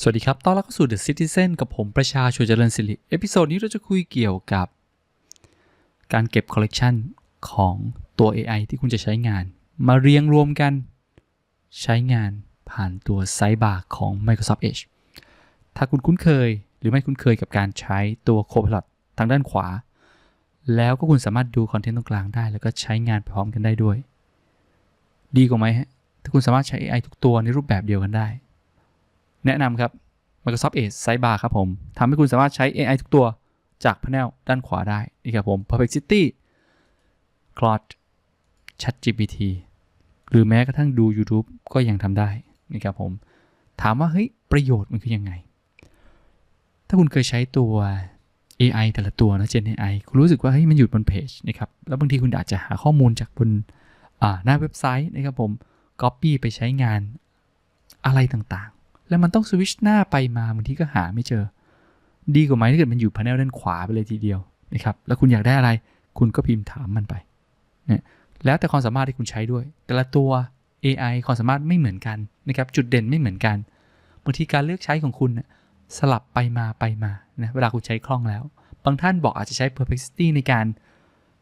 สวัสดีครับ ต้อนรับเข้าสู่ The Citizen กับผมประชาชนเจริญศิริ เอพิโซดนี้เราจะคุยเกี่ยวกับ การเก็บคอลเลกชันของตัว AI ที่คุณจะใช้งาน มาเรียงรวมกันใช้งานผ่านตัวไซบาร์ของ Microsoft Edge ถ้าคุณคุ้นเคยหรือไม่คุ้นเคยกับการใช้ตัว Copilot ทางด้านขวา แล้วก็คุณสามารถดูคอนเทนต์ตรงกลางได้ แล้วก็ใช้งานพร้อมกันได้ด้วย ดีกว่าไหมฮะถ้าคุณสามารถใช้ AI ทุกตัวในรูปแบบเดียวกันได้ แนะนำครับ Microsoft Edge Sidebar ครับผมทำให้คุณสามารถใช้ AI ทุกตัวจาก panel ด้านขวาได้นี่ครับผม Perplexity Claude ChatGPT หรือแม้กระทั่งดู YouTube ก็ยังทำได้นี่ครับผม ถามว่าเฮ้ยประโยชน์มันคือยังไง ถ้าคุณเคยใช้ตัว AI แต่ละตัวนะ Gen AI คุณรู้สึกว่าเฮ้ยมันอยู่บนเพจนะครับ แล้วบางทีคุณอาจจะหาข้อมูลจากบนหน้าเว็บไซต์นะครับผม Copy ไปใช้งานอะไรต่าง แล้วมันต้องสวิชหน้าไปมาบางทีก็หาไม่เจอ ดีกว่าไหมถ้าเกิดมันอยู่พาเนลด้านขวาไปเลยทีเดียวนะครับแล้วคุณอยากได้อะไร คุณก็พิมพ์ถามมันไปเนี่ยแล้วแต่ความสามารถที่คุณใช้ด้วย แต่ละตัว AI ความสามารถไม่เหมือนกันนะครับจุดเด่นไม่เหมือนกันบางทีการเลือกใช้ของคุณน่ะสลับไปมาไปมานะเวลาคุณใช้คล่องแล้ว บางท่านบอกอาจจะใช้ perplexity ในการ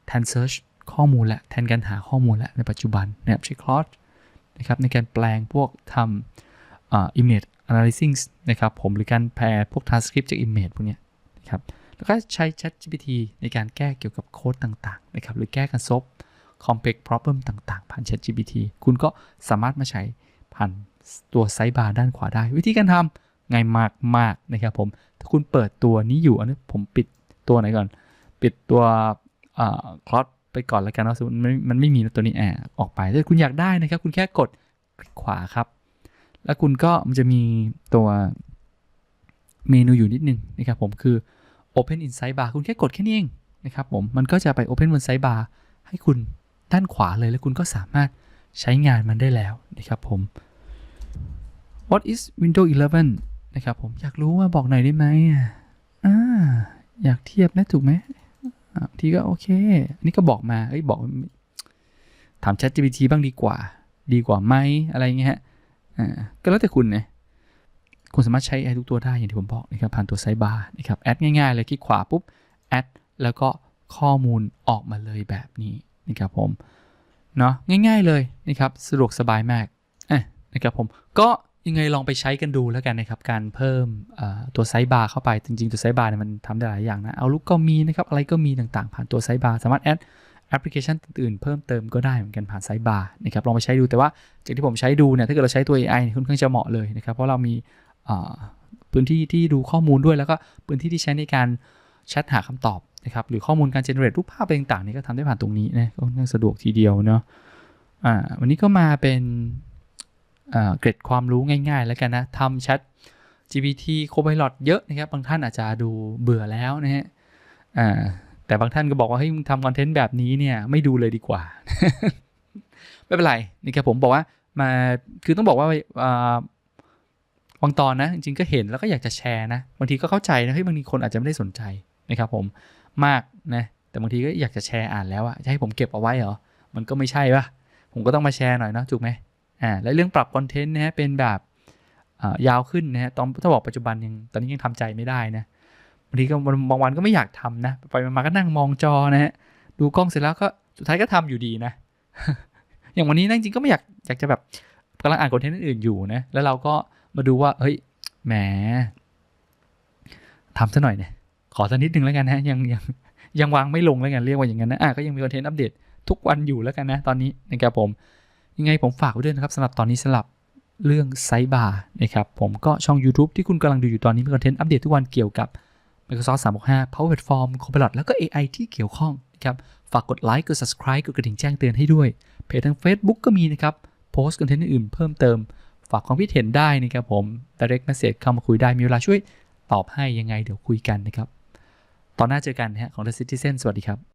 แทน search ข้อมูลและแทนการหาข้อมูลและในปัจจุบันนะครับใช้ Claude นะครับในการแปลงพวกทำ image analysis นะครับผมหรือการแปลพวก transcript จาก image พวกนี้นะครับแล้วก็ใช้ ChatGPT ในการแก้เกี่ยวกับโค้ดต่างๆนะครับหรือแก้การซบ complex problem ต่างๆ ผ่าน ChatGPT คุณก็สามารถมาใช้ผ่านตัวไซบาร์ด้านขวาได้ วิธีการทำง่ายมากๆนะครับผมถ้าคุณเปิดตัวนี้อยู่อันนี้ผมปิดตัวไหนก่อน ปิดตัวคลอสไปก่อนแล้วกันเนาะสมมติมันมันไม่มีตัวนี้แอบออกไปถ้าคุณอยากได้นะครับ คุณแค่กดคลิกขวาครับ แล้วคุณก็มันจะมีตัวเมนูอยู่นิดนึงนะครับผมคือ Open in Sidebar คุณแค่กดแค่นี้เองนะครับผมมันก็จะไป Open บน Sidebar ให้คุณด้านขวาเลยแล้วคุณก็สามารถใช้งานมันได้แล้วนะครับผม What is Windows 11 นะครับผมอยากรู้ว่าบอกหน่อยได้ไหมอะอ่าอยากเทียบนะถูกไหมทีก็โอเค อันนี้ก็บอกมาเอ้ยบอก ถาม ChatGPT บ้างดีกว่า ดีกว่าไหมอะไรเงี้ยฮะ อ่าก็แล้วแต่คุณนะคุณสามารถใช้แอดทุกตัวได้อย่างที่ผมบอกนะครับผ่านตัวไซบาร์นะครับแอดง่ายๆเลยคลิกขวาปุ๊บแอดแล้วก็ข้อมูลออกมาเลยแบบนี้นะครับผมเนาะง่ายๆเลยนะครับสะดวกสบายมากอะนะครับผมก็ยังไงลองไปใช้กันดูแล้วกันนะครับ การเพิ่มตัวไซบาร์เข้าไปจริงๆ ตัวไซบาร์เนี่ยมันทำได้หลายอย่างนะ เอาลุกก็มีนะครับ อะไรก็มีต่างๆ ผ่านตัวไซบาร์สามารถแอด แอปพลิเคชันอื่นๆเพิ่มเติมก็ได้เหมือนกันผ่านไซบาร์นะครับลองไปใช้ดูแต่ว่าจากที่ผมใช้ดูเนี่ยถ้าเกิดเราใช้ตัว AI ค่อนข้างจะเหมาะเลยนะครับเพราะเรามีพื้นที่ที่ดูข้อมูลด้วยแล้วก็พื้นที่ที่ใช้ในการแชทหาคำตอบนะครับหรือข้อมูลการเจเนเรตรูปภาพอะไรต่างๆนี่ก็ทำได้ผ่านตรงนี้นะก็ค่อนข้างสะดวกทีเดียวเนาะอ่าวันนี้ก็มาเป็นเกร็ดความรู้ง่าย ๆ แล้วกันนะทำแชท GPT Copilot เยอะนะครับบางท่านอาจจะดูเบื่อแล้วนะฮะอ่า แต่บางท่านก็บอกว่าเฮ้ยทำคอนเทนต์แบบนี้เนี่ยไม่ดูเลยดีกว่า ไม่เป็นไรนี่แครับผมบอกว่ามาคือต้องบอกว่าบางตอนนะ จริงๆก็เห็นแล้วก็อยากจะแชร์นะบางทีก็เข้าใจนะเฮ้ยบางทีคนอาจจะไม่ได้สนใจนะครับผมมากนะแต่บางทีก็อยากจะแชร์อ่านแล้วอะจะให้ผมเก็บเอาไว้เหรอมันก็ไม่ใช่ปะผมก็ต้องมาแชร์หน่อยเนาะถูกไหมอ่าและเรื่องปรับคอนเทนต์นะฮะเป็นแบบยาวขึ้นนะฮะตอนถ้าบอกปัจจุบันยังตอนนี้ยังทำใจไม่ได้นะางทีก็บางวันก็ไม่อยากทำนะไปมาก็นั่งมองจอนะฮะดูกล้องเสร็จแล้วก็สุดท้ายก็ทำอยู่ดีนะ อย่างวันนี้นั่งจริงก็ไม่อยากอยากจะแบบกำลังอ่านคอนเทนต์อื่นอยู่นะแล้วเราก็มาดูว่าเฮ้ยแหมทำซะหน่อยเนี่ยขอสักนิดนึงแล้วกันนะยังยังยังวางไม่ลงแล้วกันเรียกว่าอย่างนั้นนะอะก็ยังมีคอนเทนต์อัปเดตทุกวันอยู่แล้วกันนะตอนนี้นะครับผม ยังไงผมฝากไว้ด้วยนะครับสำหรับตอนนี้สำหรับเรื่องไซบาร์นะครับผมก็ช่อง YouTube ที่คุณกำลังดูอยู่ตอนนี้มีคอนเทนต์อัปเดตทุกวันเกี่ยวกับ Microsoft 365 Power Platform Copilot แล้วก็ AI ที่เกี่ยวข้องนะครับฝากกดไลค์กด subscribe กดกระดิ่งแจ้งเตือนให้ด้วย เพจทาง Facebook ก็มีนะครับโพสต์คอนเทนต์อื่นเพิ่มเติม ฝากความคิดเห็นได้นะครับผม direct message เข้ามาคุยได้มีเวลาช่วยตอบให้ยังไงเดี๋ยวคุยกันนะครับ ตอนหน้าเจอกันนะฮะของ The Citizen สวัสดีครับ